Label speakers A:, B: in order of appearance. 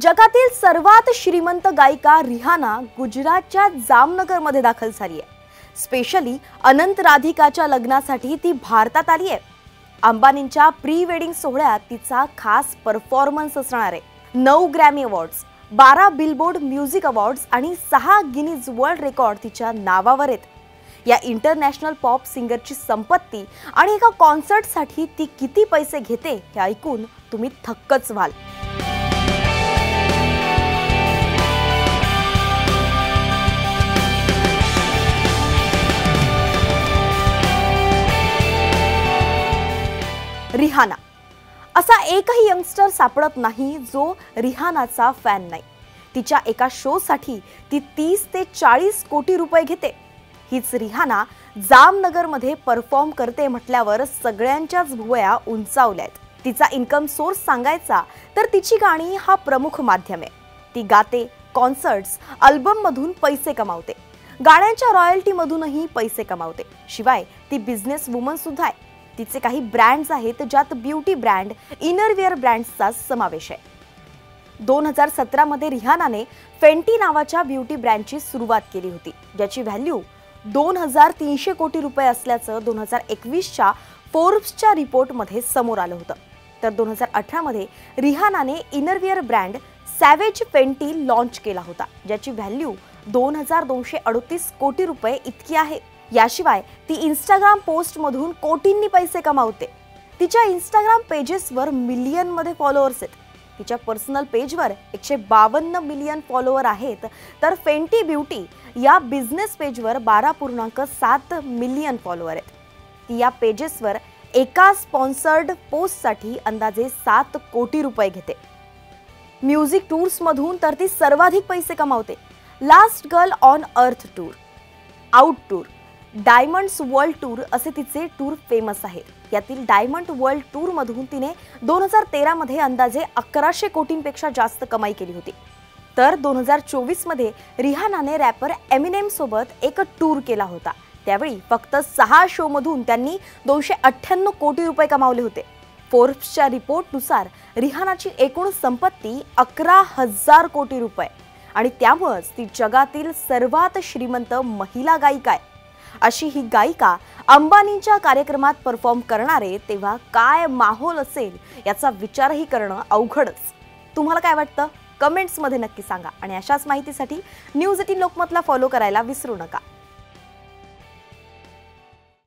A: जगातील सर्वात श्रीमंत गायिका रिहाना गुजरातच्या जामनगरमध्ये दाखल झाली आहे. स्पेशली अनंत राधिकाच्या लग्नासाठी ती भारतात आली आहे. अंबानींच्या प्री वेडिंग सोहळ्यात तिचा खास परफॉर्मन्स असणार आहे. नऊ ग्रॅमी अवॉर्ड्स बारा बिलबोर्ड म्युझिक अवॉर्ड्स आणि सहा गिनीज वर्ल्ड रेकॉर्ड तिच्या नावावर आहेत. या इंटरनॅशनल पॉप सिंगरची संपत्ती आणि एका कॉन्सर्टसाठी ती किती पैसे घेते हे ऐकून तुम्ही थक्कच व्हाल. रिहाना. असा एकही यंगस्टर सापडत नाही जो रिहानाचा फॅन नाही. तिच्या एका शोसाठी ती तीस ते चाळीस कोटी रुपये घेते. हीच रिहाना जामनगरमध्ये परफॉर्म करते म्हटल्यावर सगळ्यांच्याच भुवया उंचावल्या आहेत तिचा इन्कम सोर्स सांगायचा तर तिची गाणी हा प्रमुख माध्यम आहे. ती गाते कॉन्सर्ट्स अल्बममधून पैसे कमावते. गाण्यांच्या रॉयल्टीमधूनही पैसे कमावते. शिवाय ती बिझनेस वुमन सुद्धा आहे. तिचे काही ब्रँड्स आहेत ज्यात ब्युटी ब्रँड इनरवेअर ब्रँड्सचा समावेश आहे. दोन हजार सतरामध्ये रिहानाने फेंटी नावाच्या ब्युटी ब्रँडची सुरुवात केली होती. ज्याची व्हॅल्यू दोन हजार तीनशे कोटी रुपये असल्याचं दोन हजार एकवीसच्या फोर्ब्सच्या रिपोर्टमध्ये समोर आलं होतं. तर दोन हजार अठरामध्ये रिहानाने innerwear brand Savage Fenty launch केला होता ज्याची व्हॅल्यू दोन हजार दोनशे अडतीस कोटी रुपये इतकी आहे. याशिवाय ती इंस्टाग्राम पोस्टमधून कोटींनी पैसे कमावते. तिच्या इंस्टाग्राम पेजेसवर मिलियनमध्ये फॉलोअर्स आहेत. तिच्या पर्सनल पेजवर एकशे बावन्न मिलियन फॉलोअर आहेत. तर फेंटी ब्युटी या बिझनेस पेजवर बारा पूर्णांक सात मिलियन फॉलोअर आहेत. ती या पेजेसवर एका स्पॉन्सर्ड पोस्टसाठी अंदाजे सात कोटी रुपये घेते. म्युझिक टूर्समधून तर ती सर्वाधिक पैसे कमावते. Last girl on earth tour out tour diamonds world tour असे तिचे टूर फेमस आहेत यातील डायमंड वर्ल्ड टूरमधून तिने दोन हजार तेरामध्ये अंदाजे अकराशे कोटींपेक्षा जास्त कमाई केली होती. तर दोन हजार चोवीसमध्ये रिहानाने रॅपर एमिनेम सोबत एक टूर केला होता. त्यावेळी फक्त सहा शोमधून त्यांनी दोनशे अठ्ठ्याण्णव कोटी रुपये कमावले होते. फोर्ब्सच्या रिपोर्टनुसार रिहानाची एकूण संपत्ती अकरा हजार कोटी रुपये. आणि त्यामुळंच ती जगातील सर्वात श्रीमंत महिला गायिका आहे. अशी ही गायिका अंबानींच्या कार्यक्रमात परफॉर्म करणारे तेव्हा काय माहोल असेल याचा विचारही करणं अवघडच. तुम्हाला काय वाटतं? कमेंट्समध्ये नक्की सांगा आणि अशाच माहितीसाठी न्यूज एटीन लोकमतला फॉलो करायला विसरू नका.